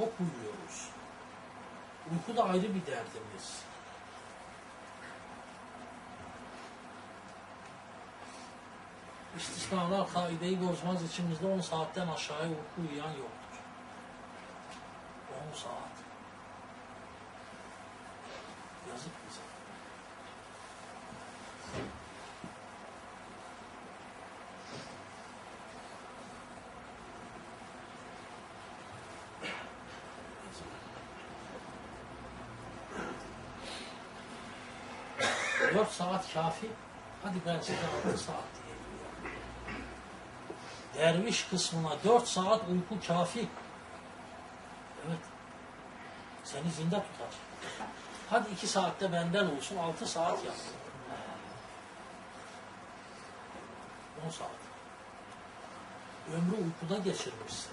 çok uyuyoruz. Uyku da ayrı bir derdimiz. İstisnalar kaideyi bozmaz içimizde 10 saatten aşağıya uyku uyuyan yoktur. 10 saat. Yazık bize. Dört saat kafi. Hadi ben size altı saat diyeyim. Derviş kısmına dört saat uyku kafi. Evet. Seni zinde tutar. Hadi iki saatte benden olsun, altı saat yap. On saat. Ömrü uykuda geçirmişsin.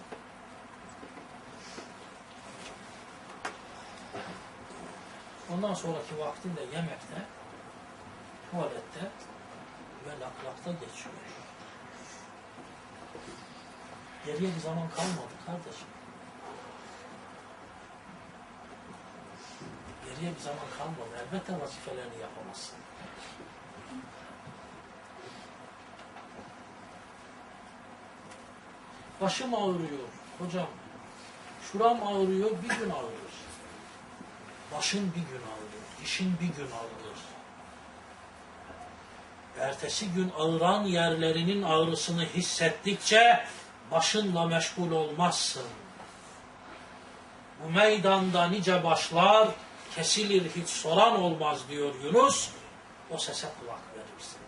Ondan sonraki vaktinde yemekte, tuvalette ve laklakta geçiyor. Geriye bir zaman kalmadı kardeşim. Geriye bir zaman kalmadı. Elbette vazifelerini yapamazsın. Başım ağrıyor hocam. Şuram ağrıyor, bir gün ağrır. Başın bir gün ağrır, dişin bir gün ağrır. Ertesi gün ağıran yerlerinin ağrısını hissettikçe başınla meşgul olmazsın. Bu meydanda nice başlar kesilir hiç soran olmaz diyor Yunus. O sese kulak verirsin.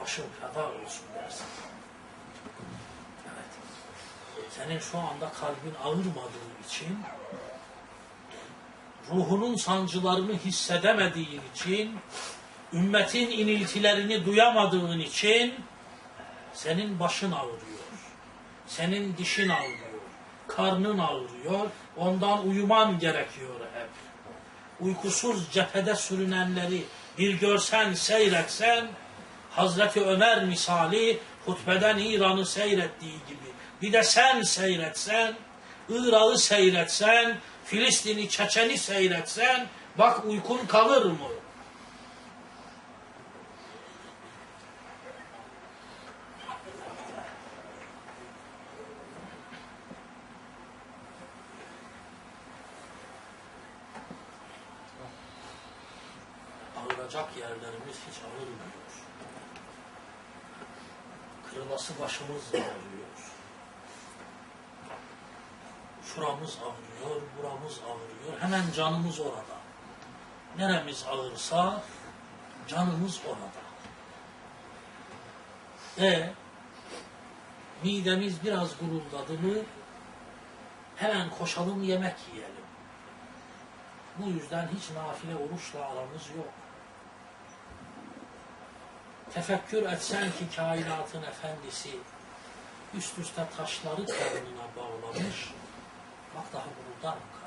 Başın feda olsun dersin. Evet. Senin şu anda kalbin ağırmadığı için ruhunun sancılarını hissedemediğin için, ümmetin iniltilerini duyamadığın için senin başın ağrıyor. Senin dişin ağrıyor. Karnın ağrıyor. Ondan uyuman gerekiyor hep. Uykusuz cephede sürünenleri bir görsen seyretsen Hazreti Ömer misali hutbeden İran'ı seyrettiği gibi bir de sen seyretsen Irak'ı seyretsen Filistin'i, Çeçen'i seyretsen bak uykun kalır mı? Ağıracak yerlerimiz hiç ağırmıyor. Kırılası başımız ağrıyor. Şuramız ağrıyor, buramız ağrıyor. Hemen canımız orada. Neremiz ağırsa canımız orada. E midemiz biraz guruldadı mı hemen koşalım yemek yiyelim. Bu yüzden hiç nafile oruçla aramız yok. Tefekkür etsen ki kainatın efendisi üst üste taşları karnına bağlamış, bak daha guruldan mı